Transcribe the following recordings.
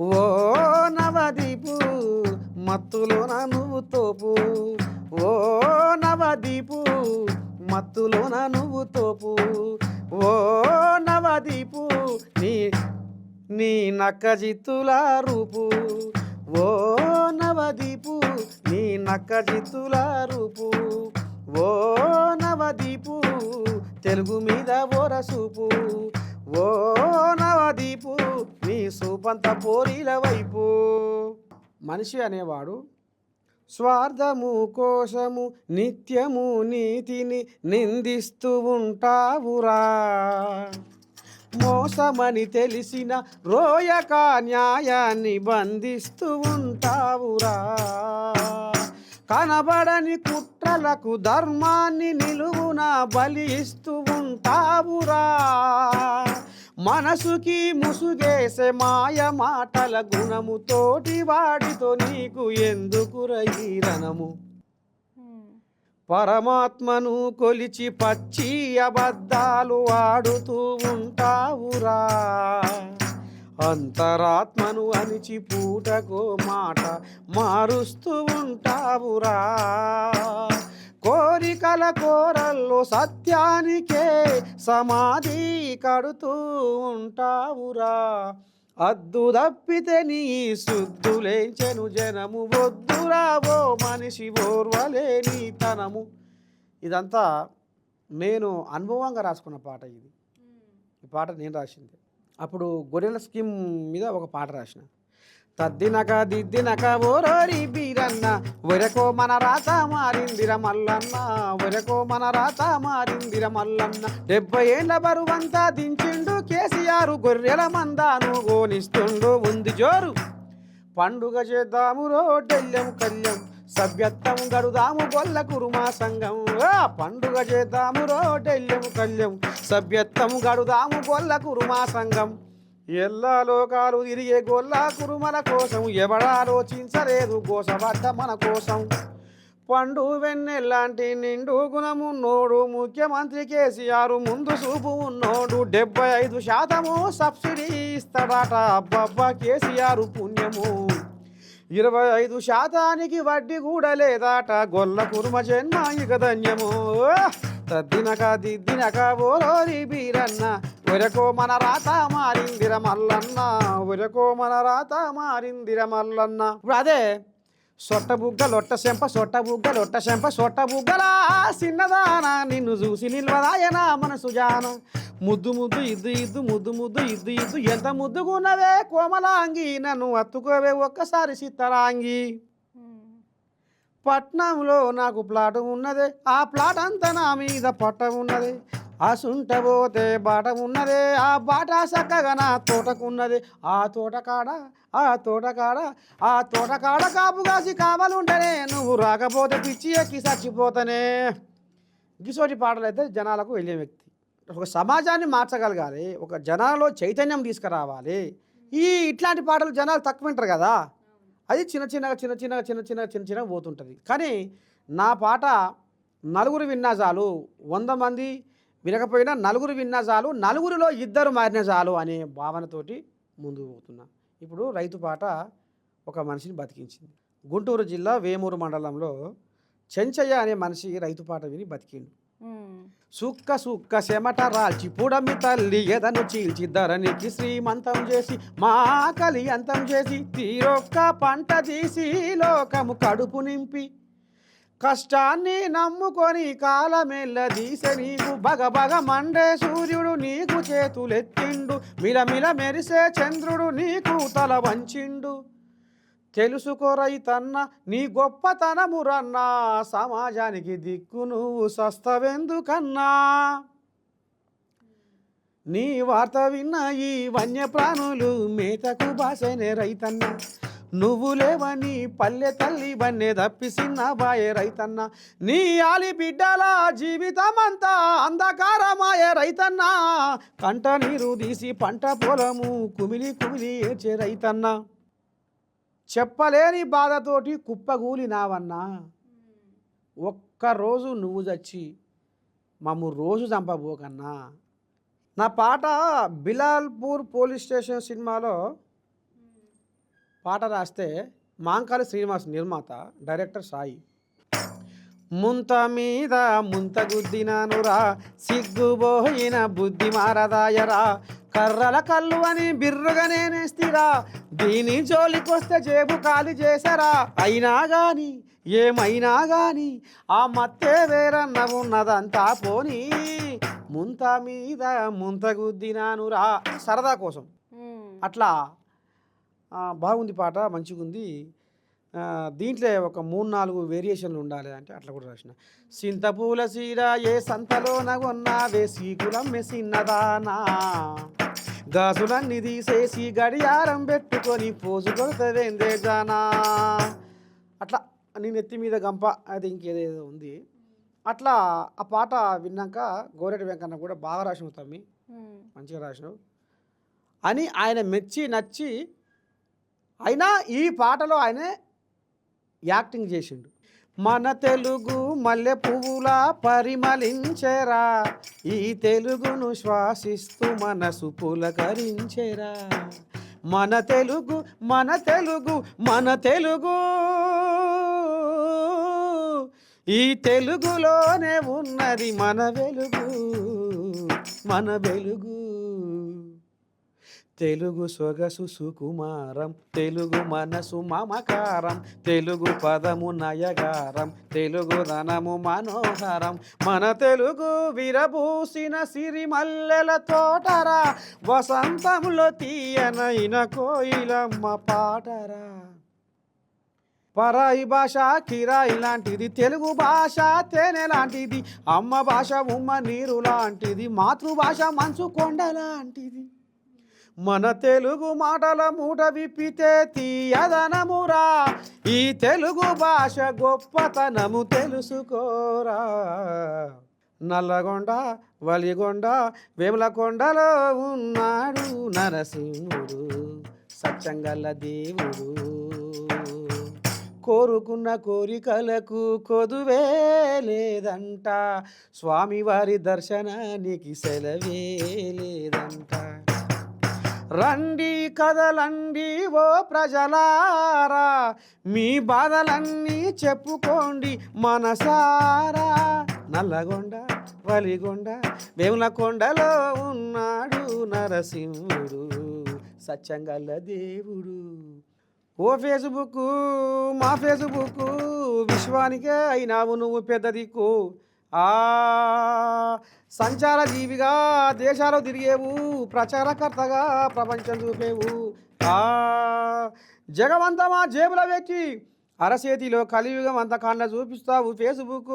ఓ నవదీపు మత్తులోన నువ్వు తోపు. ఓ నవదీపు మత్తులోన నువ్వు తోపు. ఓ నవదీపు నీ నీ నక్క జిత్తుల రూపు. ఓ నవదీపు నీ నక్క జిత్తుల రూపు. ఓ నవదీపు తెలుగు మీద ఓరసూపు ఓ నవదీపు నీ సూపంత పోరీల వైపు. మనిషి అనేవాడు స్వార్థము కోసము నిత్యము నీతిని నిందిస్తూ ఉంటావురా. మోసమని తెలిసిన రోయక న్యాయాన్ని బంధిస్తూ ఉంటావురా. కనబడని కుట్రలకు ధర్మాన్ని నిలువున బలి ఇస్తూ ఉంటావురా. మనసుకి ముసుగేసే మాయ మాటల గుణము తోటి వాడితో నీకు ఎందుకు రణము? పరమాత్మను కొలిచి పచ్చి అబద్ధాలు ఆడుతూ ఉంటావురా. అంతరాత్మను అణిచి పూటకో మాట మారుస్తూ ఉంటావురా. కోరికల కోరల్లో సత్యానికే సమాధి కడుతూ ఉంటావురా. అద్దు తప్పితే నీ శుద్ధులేంచెను జనము వద్దురా. ఓ మనిషి ఓర్వలేని తనము. ఇదంతా నేను అనుభవంగా రాసుకున్న పాట ఇది. ఈ పాట నేను రాసింది. అప్పుడు గొర్రెల స్కీమ్ మీద ఒక పాట రాసిన. తద్దినక దిద్దినక ఓరోరి బీరన్న వరకో మన రాత మారిందిర మల్లన్న వరకో మన రాత మారిందిర మల్లన్న. డెబ్బై ఏళ్ళ బరువంతా దించిండు కేసీఆర్ గొర్రెల మందాను గోనిస్తుండు ఉంది జోరు. పండుగ చేద్దాము రోడ్డెల్లం కళ్యం సభ్యత్వం గడుదాము గొల్ల కురుమా సంఘం. పండుగ చేద్దాము రోడ్డెల్లం కళ్యం సభ్యత్వం గడుదాము గొల్ల కురుమా సంఘం. ఎల్లా లోకాలు తిరిగే గొల్ల కురుమల కోసం ఎవడాలోచించలేదు గోసబడ్డ మన కోసం. పండు వెన్నెల్లాంటి నిండు గుణమున్నోడు ముఖ్యమంత్రి కేసీఆర్ ముందు చూపు ఉన్నోడు డెబ్బై ఐదు శాతము సబ్సిడీ ఇస్తాడట అబ్బబ్బా కేసీఆర్ పుణ్యము. ఇరవై ఐదు శాతానికి వడ్డీ కూడా లేదాట గొల్ల కురుమ జన్మ ఇక ధన్యము. తద్దినక దిద్దినక ఓలోరి బీరన్న. ఒరకో మన రాత మారిందిర మల్లన్న. ఒరకో మన రాత మారిందిర మల్లన్న. ఇప్పుడు అదే సొట్ట బుగ్గ లొట్ట శంప సొట్ట బుగ్గ లొట్ట శంప సొట్ట బుగ్గలా. చిన్నదాన నిన్ను చూసి నిల్వదాయనా మనసు సుజాన ముద్దు ముద్దు ఇద్దు ఇద్దు ముద్దు ముద్దు ఇద్దు ఇద్దు. ఎంత ముద్దుగున్నవే కోమలాంగి నన్ను అత్తుకోవే ఒక్కసారి సిత్తరాంగి పట్నంలో నాకు ప్లాట్ ఉన్నదే ఆ ప్లాట్ అంతా నా మీద పట్ట ఉన్నది. ఆ సుంట పోతే బాట ఉన్నదే ఆ బాట చక్కగా నా తోటకున్నది. ఆ తోట కాడ ఆ తోట కాడ ఆ తోట కాడ కాపు కాసి కావాలుంటేనే నువ్వు రాకపోతే పిచ్చి ఎక్కి చచ్చిపోతనే. గిసోటి పాటలు అయితే జనాలకు వెళ్ళే వ్యక్తి. ఒక సమాజాన్ని మార్చగలగాలి ఒక జనాలలో చైతన్యం తీసుకురావాలి. ఈ ఇట్లాంటి పాటలు జనాలు తక్కువ వింటారు కదా అది చిన్న చిన్నగా చిన్న చిన్నగా చిన్న చిన్నగా చిన్న చిన్నగా పోతుంటుంది. కానీ నా పాట నలుగురు విన్నా చాలు వంద మంది వినకపోయినా నలుగురు విన్నా చాలు నలుగురిలో ఇద్దరు మారిన చాలు అనే భావనతోటి ముందుకు పోతున్నా. ఇప్పుడు రైతు పాట ఒక మనిషిని బతికించింది. గుంటూరు జిల్లా వేమూరు మండలంలో చెంచయ్య అనే మనిషి రైతు పాట విని బతికిండు. సుక్క సుక్క చెమట రాల్చి పుడమి తల్లి ఎదను చీల్చి ధరణికి శ్రీమంతం చేసి మా ఆకలి అంతం చేసి తీరొక్క పంట తీసి లోకము కడుపు నింపి. కష్టాన్ని నమ్ముకొని కాలమెల్ల దీసె నీకు బగ బగ మండే సూర్యుడు నీకు చేతులెత్తిండు. మిలమిల మెరిసే చంద్రుడు నీకు తల వంచిండు. తెలుసుకో రైతన్న నీ గొప్పతనమురన్నా సమాజానికి దిక్కు నువ్వు సస్తవెందుకన్నా? నీ వార్త విన్న ఈ వన్యప్రాణులు మేతకు బాసనే రైతన్న. నువ్వు లేవని పల్లె తల్లి బన్నే తప్పిసిన బాయే రైతన్న. నీ ఆలి బిడ్డల జీవితమంతా అంధకారమాయే రైతన్న. కంట నీరు తీసి పంట పొలము కుమిలి కుమిలి ఏడ్చే రైతన్నా. చెప్పలేని బాధతోటి కుప్పగూలినావన్నా ఒక్కరోజు నువ్వు చచ్చి మమ్ము రోజు చంపబోకన్నా. నా పాట బిలాల్పూర్ పోలీస్ స్టేషన్ సినిమాలో పాట రాస్తే మాంకాలి శ్రీనివాస్ నిర్మాత డైరెక్టర్ సాయి. ముంత మీద ముంత గుద్దినానురా సిగ్గుబోయిన బుద్ధి మారదాయరా. కర్రల కళ్ళు అని బిర్రుగా నేనేస్తిరా దీని జోలికొస్తే జేబు ఖాళీ చేశారా అయినా గాని ఏమైనా గాని ఆ మత్తే వేరన్న ఉన్నదంతా పోనీ. ముంత మీద ముంత గుద్దినానురా. సరదా కోసం. అట్లా బాగుంది పాట మంచిగుంది. దీంట్లో ఒక మూడు నాలుగు వేరియేషన్లు ఉండాలి అంటే అట్లా కూడా రాసిన. సింతపూల సీర ఏ సంతలోన కొన్నావే సీకులం మెసిన్నదానా గాజులన్నీ తీసేసి గడియారం పెట్టుకొని పోజు కొడతవేందే జానా. అట్లా నీ నెత్తి మీద గంప అది ఇంకేదేదో ఉంది. అట్లా ఆ పాట విన్నాక గోరెటి వెంకన్న కూడా బాగా రాసినావు తమ్మి. మ్మ్. మంచిగా రాసినావు. అని ఆయన మెచ్చి నచ్చి అయినా ఈ పాటలో ఆయనే యాక్టింగ్ చేసిండు. మన తెలుగు మల్లె పువ్వులా పరిమళించేరా ఈ తెలుగును శ్వాసిస్తూ మనసు పులకరించేరా. మన తెలుగు మన తెలుగు మన తెలుగు. ఈ తెలుగులోనే ఉన్నది మన వెలుగు మన వెలుగు. తెలుగు సొగసు సుకుమారం తెలుగు మనసు మమకారం తెలుగు పదము నయగారం తెలుగు ధనము మనోహరం. మన తెలుగు విరబూసిన సిరిమల్లెల తోటరా వసంతంలో తీయనైన కోయిలమ్మ పాటరా. పరాయి భాష కిరాయి లాంటిది తెలుగు భాష తేనె లాంటిది అమ్మ భాష ఉమ్మ నీరు లాంటిది మాతృభాష మంచు కొండ లాంటిది. మన తెలుగు మాటల మూట విప్పితే తీయదనమురా. ఈ తెలుగు భాష గొప్పతనము తెలుసుకోరా. నల్లగొండ వలిగొండ వేములకొండలో ఉన్నాడు నరసింహుడు సత్యంగల దేవుడు. కోరుకున్న కోరికలకు కొదువే లేదంట స్వామివారి దర్శనానికి సెలవే లేదంట. రండి కదలండి ఓ ప్రజలారా మీ బాధలన్నీ చెప్పుకోండి మనసారా. నల్లగొండ వలిగొండ వేములకొండలో ఉన్నాడు నరసింహుడు సత్యంగల్ల దేవుడు. ఓ ఫేస్బుక్ మా ఫేస్బుక్ విశ్వానికే అయినావు నువ్వు పెద్ద దిక్కు సంచార జీవిగా దేశాలు తిరిగేవు ప్రచారకర్తగా ప్రపంచం చూపేవు. ఆ జగమంతా మా జేబులో పెట్టి అరచేతిలో కలియుగం అంత కాండ చూపిస్తావు ఫేస్బుక్.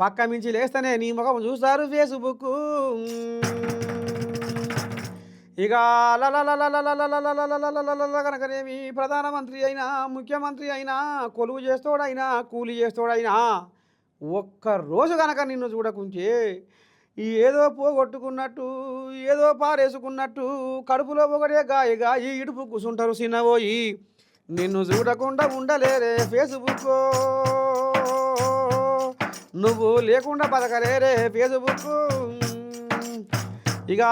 పక్క మించి లేస్తేనే నీ ముఖం చూస్తారు ఫేస్బుక్. ఇక కనుకనేమి ప్రధానమంత్రి అయినా ముఖ్యమంత్రి అయినా కొలువు చేస్తోడైనా కూలి చేస్తోడైనా ఒక్క రోజు కనుక నిన్ను చూడకుంటే ఈ ఏదో పోగొట్టుకున్నట్టు ఏదో పారేసుకున్నట్టు కడుపులో ఒకటే గాయగా గాయి ఇడుపు కూసుంటారు చిన్నబోయి నిన్ను చూడకుండా ఉండలేరే ఫేస్బుక్ నువ్వు లేకుండా బతకలేరే ఫేస్బుక్ ఇక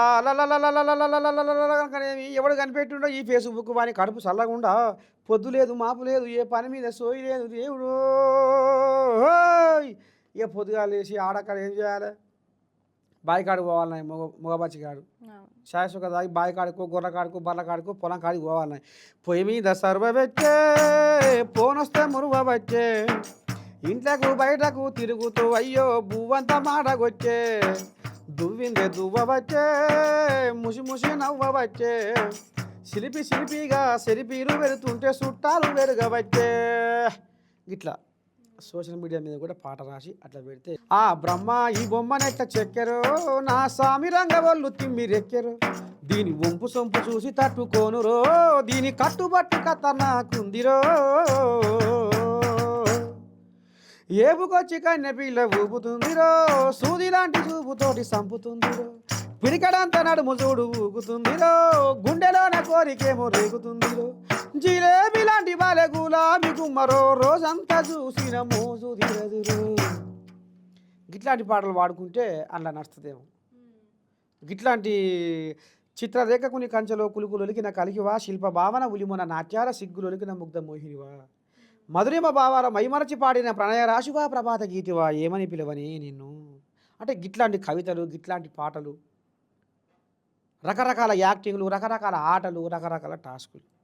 కనుకనేమి ఎవడు కనిపెట్టిండో ఈ ఫేస్బుక్ వాని కడుపు చల్లకుండా పొద్దు లేదు మాపు లేదు ఏ పని మీద సోయి లేదు దేవుడు ఇక పొద్దుగా లేచి ఆడక్కడ ఏం చేయాలి బావి పోవాలన్నాయి మొగ మొగబచ్చి కాడు శాశ్వత దాగి బాయికాడుకో కాడుకో కాడుకో పొలం కాడికి పోవాలన్నాయి పొయ్యి మీద సర్వ పెట్టే పోనొస్తే మురువ వచ్చే ఇంట్లకు బయటకు తిరుగుతూ అయ్యో బువ్వంతా మాటకొచ్చే దువ్విందే దువ్వ వచ్చే ముసి ముసి నవ్వ వచ్చే సిలిపి సిలిపిగా సెరిపీలు పెడుతుంటే చుట్టాలు వెరగవచ్చే ఇట్లా సోషల్ మీడియా మీద కూడా పాట రాసి అట్లా పెడితే ఆ బ్రహ్మ ఈ బొమ్మనెట్ట చెక్కెరో నా సామి రంగవల్లు తిమ్మిరెక్కెరో దీని వంపు సొంపు చూసి తట్టుకోనురో దీని కట్టుబట్టు కథ నాకుందిరో. ఏపుకొచ్చి కన్నె ఊపుతుందిరో సూది లాంటి చూపుతోటి సంపుతుందిరో. పిడికడంత నడుము చూడు ఊగుతుందిరో గుండెలోన కోరికేమో రేగుతుందిరో. జిలేబీ లాంటి బాలె గులాబీ గుమ్మరో రోజంతా చూసిన మోజు దిరదురో గిట్లాంటి పాటలు పాడుకుంటే అలా నడుస్తుందేమో. గిట్లాంటి చిత్రరేఖకుని కంచెలో కులుకులొలికిన కలిగివా శిల్ప భావన ఉలిమున నాట్యాల సిగ్గులొలికిన ముగ్ధ మోహినివా. మధురిమ భావాల మైమరచి పాడిన ప్రణయ రాశివా ప్రభాత గీతివా ఏమని పిలవని నిన్ను? అంటే గిట్లాంటి కవితలు గిట్లాంటి పాటలు రకరకాల యాక్టింగ్లు రకరకాల ఆటలు రకరకాల టాస్కులు.